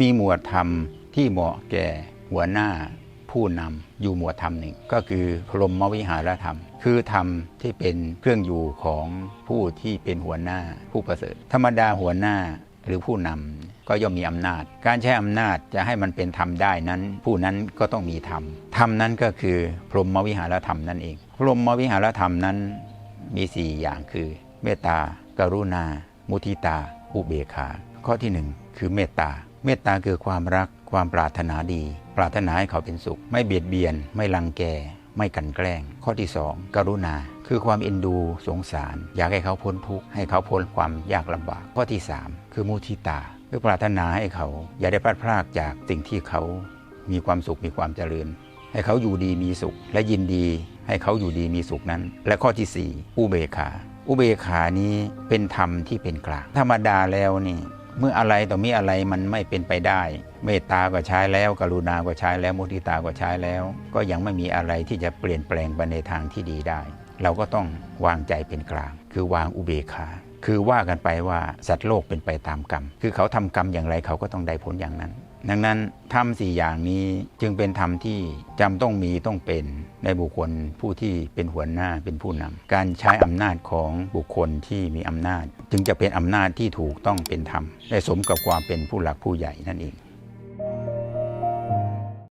มีหมวดธรรมที่เหมาะแก่หัวหน้าผู้นำอยู่หมวดธรรมหนึ่งก็คือพรหมวิหารธรรม คือธรรมที่เป็นเครื่องอยู่ของผู้ที่เป็นหัวหน้าผู้ประเสริฐ ธรรมดาหัวหน้าหรือผู้นำก็ย่อมมีอำนาจ การใช้อำนาจจะให้มันเป็นธรรมได้นั้น ผู้นั้นก็ต้องมีธรรมธรรมนั้นก็คือพรหมวิหารธรรมนั่นเอง พรหมวิหารธรรมนั้นมี 4 อย่างคือ เมตตากรุณา มุทิตา อุเบกขา ข้อที่หนึ่งคือเมตตา เมตตาคือความรักความปรารถนาดี ปรารถนาให้เขาเป็นสุข ไม่เบียดเบียน ไม่รังแก ไม่กันแกล้ง ข้อที่สองกรุณา คือความเอ็นดูสงสาร อยากให้เขาพ้นทุกข์ให้เขาพ้นความยากลำบาก ข้อที่สามคือมุทิตา คือปรารถนาให้เขา อย่าได้พลาดพลาดจากสิ่งที่เขามีความสุขมีความเจริญ ให้เขาอยู่ดีมีสุข และยินดีให้เขาอยู่ดีมีสุขนั้น และข้อที่สี่อุเบกขา อุเบกขานี้เป็นธรรมที่เป็นกลางธรรมดาแล้วนี่ เมื่ออะไรต่อมีอะไรมันไม่เป็นไปได้ เมตตาก็ใช้แล้ว กรุณาก็ใช้แล้วมุทิตาก็ใช้แล้ว ก็ยังไม่มีอะไรที่จะเปลี่ยนแปลงไปในทางที่ดีได้ เราก็ต้องวางใจเป็นกลาง คือวางอุเบกขาคือว่ากันไปว่าสัตว์โลกเป็นไปตามกรรม คือเขาทำกรรมอย่างไรเขาก็ต้องได้ผลอย่างนั้น ดังนั้นธรรมสี่อย่างนี้จึงเป็นธรรมที่จำต้องมีต้องเป็นในบุคคลผู้ที่เป็นหัวหน้าเป็นผู้นำการใช้อำนาจของบุคคลที่มีอำนาจ จึงจะเป็นอำนาจที่ถูกต้องเป็นธรรมและสมกับความเป็นผู้หลักผู้ใหญ่นั่นเอง